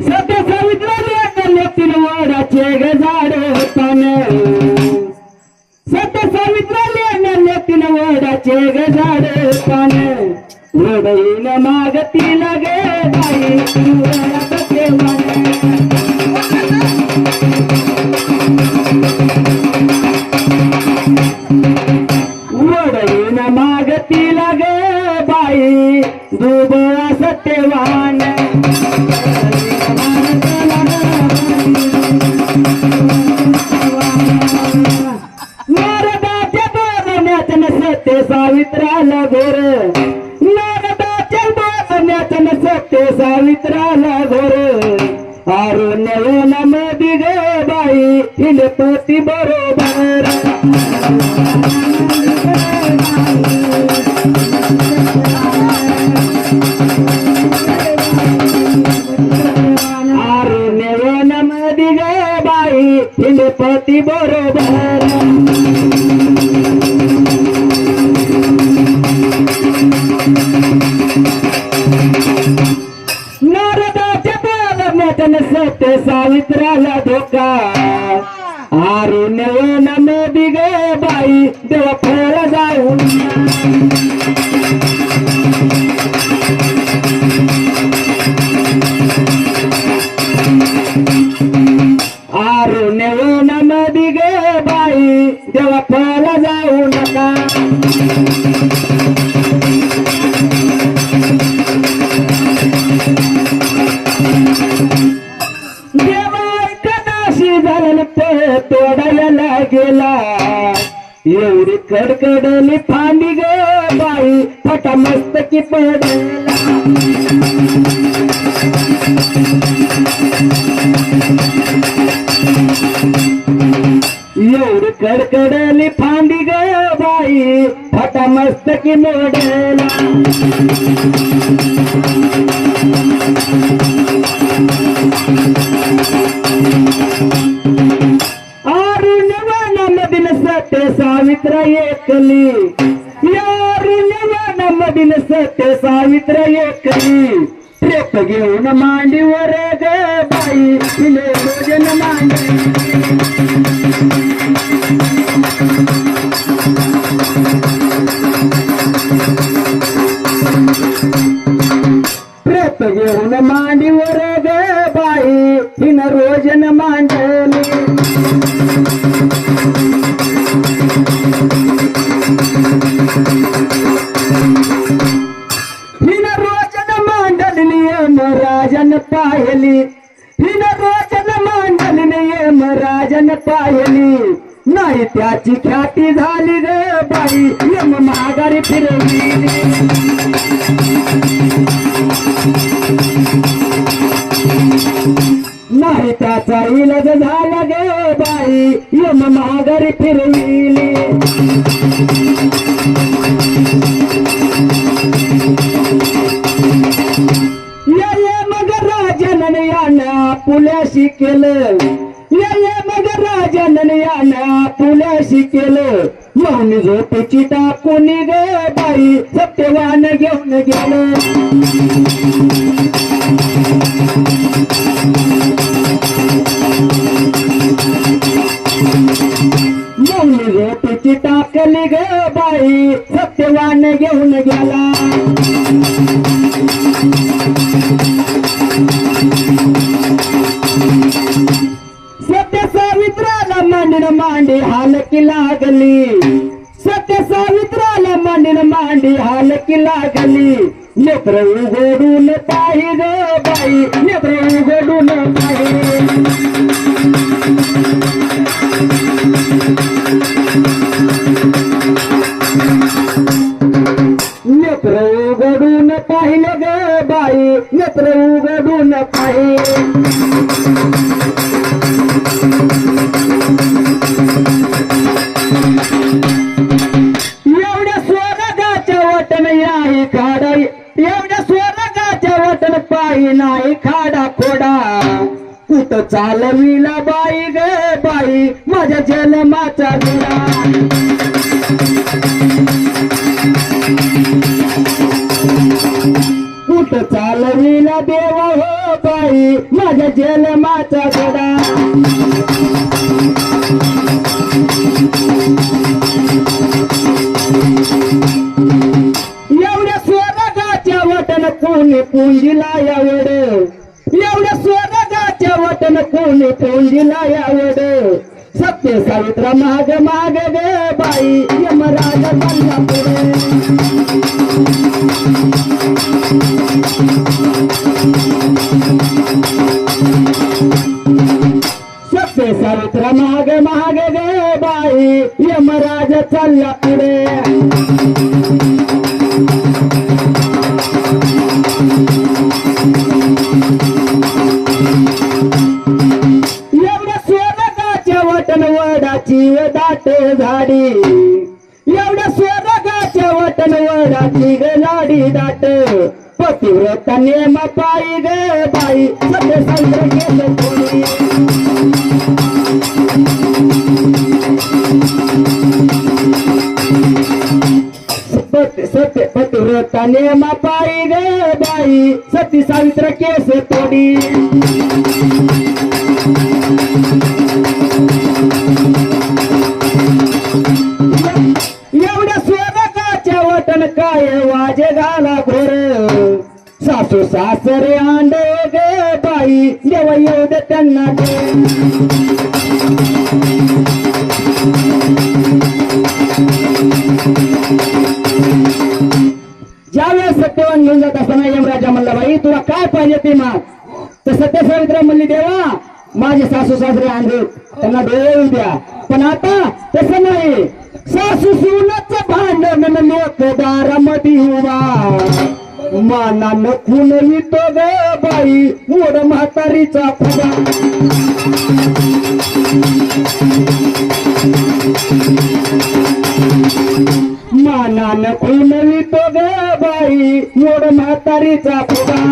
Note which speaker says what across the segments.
Speaker 1: सत्य सावित्राने तीन वडाचे ग झाड येथील हिलपती बरोबर. अरुण्यमध्ये ग बाई हिलपती बरोबर. नारदाच्या बोलण्यातन सत्य सावित्राला देवा फळ जाऊन एवढी कडकडली फांदी ग बाई. फटा मस्तकी पडला एवढी कडकडली फांदी ग बाई. फटा मस्तकी मोडला अरुण्यवानामधील सत्य सावित्र एकली प्रेत घेऊन मांडीवर ग बाई तिने भोजन मांडी प्रेत घेऊन मांडीवर ग बाई तिनं रोजन मांडली नाही त्याची ख्याती झाली रे बाई. यम माघारी फिरवली. नाही त्याचा इलाज झाला गे बाई. यम माघारी फिरविली. ये मग राजन यानं पुल्याशी केलं. राजन यानं पुल्याशी केलं. मौन झोपेची टाकून ग बाई सत्यवान घेऊन गेलं. मौन झोपेची टाकली ग बाई सत्यवान घेऊन गेला. मांडीन मांडी हालकी लागली. सत्य सावित्राला मांडीन मांडी हालकी लागली. नेत्र उघडून पाहि ग बाई नेत्र उघडून पाहि. नेत्र उघडून पाहिलं ग बाई नेत्र उघडून पाहि. चालविला बाई गे बाई माझ्या जन्माचा विडा कुठ चालविला देवा हो बाई माझ्या जन्माचा गडा एवढ्या स्वर्गाच्या वटन कोणी पुंजीला यावड? एवढ्या स्वर्गाच्या वटन कोणी यावड सत्य सावित्रा माग माग गे बाई यमराज बंदा सत्य सावित्रा माग माग गे बाई यमराज चालला पुढे वाटे झाडी. एवढ्या स्वर्गाच्या वटन वडाची ग लाडी दाट. पतिव्रत नेम पायी ग बाई सत्य संग्र केलं कोणी. सत्य सत्य पतिव्रत नेम पायी ग बाई सती सावित्र केस तोडी. घाला घोर सासू सासरे आंड गे बाई देव येऊ दे त्यांना ज्यावेळेस सत्यवान घेऊन जात असताना यमराजा म्हणला बाई तुला काय पाहिजे ते माग? तर सत्य सावित्रा म्हणली देवा माझे सासू सासरे आंधे त्यांना देऊ द्या. पण आता तसं नाही. सासू सुनच भांडण लोक दारामध्ये उभा खून खुनली तो ग बाई मोड म्हातारीचा फुगा. मानानं खुनली तो ग बाई मोड म्हातारीचा फुगा.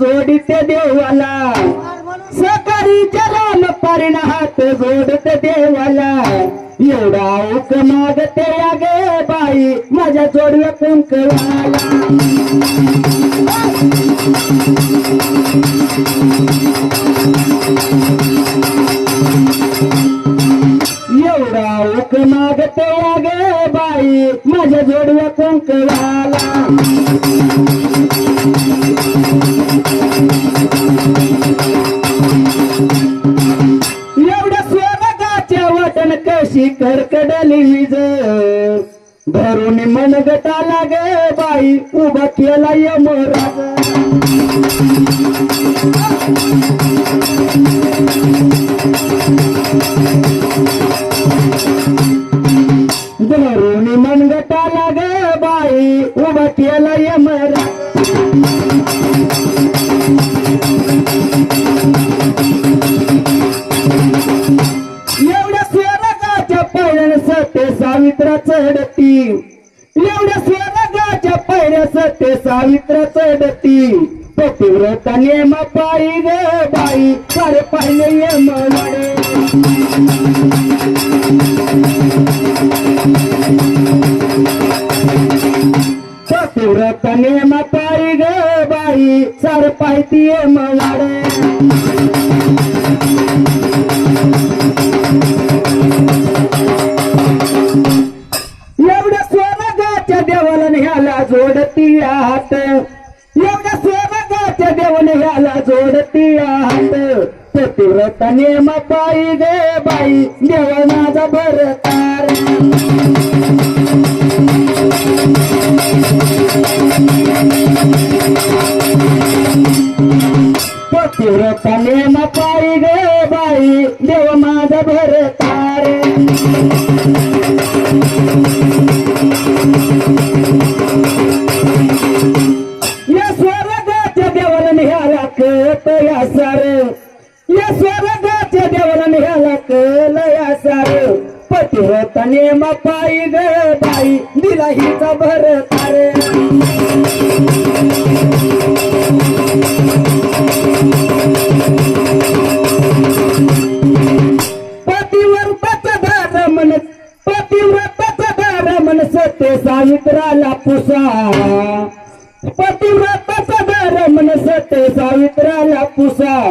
Speaker 1: जोडते देवाला. सकाळीच्या रान पारीन हात जोडते देवाला. एवढा ओक मागते आगे गे बाई माझ्या जोडव्या कुंकवाला एवढा उक मागते आगे गे बाई माझ्या जोडव्या कुंकवाला अशी कशी करकडली विज धरून मन गटाला ग बाई उभा केला यमराज धरून मन गटाला ग बाई उभा केला यमराज सावित्राचं चढती. एवढ्या स्वर्गाच्या पहिल्या ते सावित्राचं चढती पतिव्रता नेम पायी ग बाई. सारे पाहिले यम लढे पतिव्रता नेम पायी ग बाई. सारे पाहिती यम लढे सारे. या स्वर्गाच्या देवाला ह्याला केलं या सारे. पती होताने मपाई ग बाई. दिला हिचा भर तारे. पतिव्रताचा दार मन पतिव्रताचा दार मन सत्य सावित्राला पुसा. नसते सावित्राला पुसा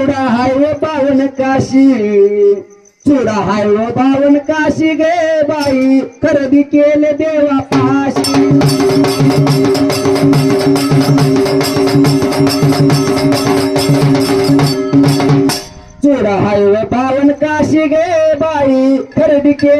Speaker 1: चुडा हाय व बावन काशी. चुडा हाय व बावन काशी गे बाई खरेदी केले देवा पाशी. चुडा हाय व बावन काशी गे बाई खरेदी केले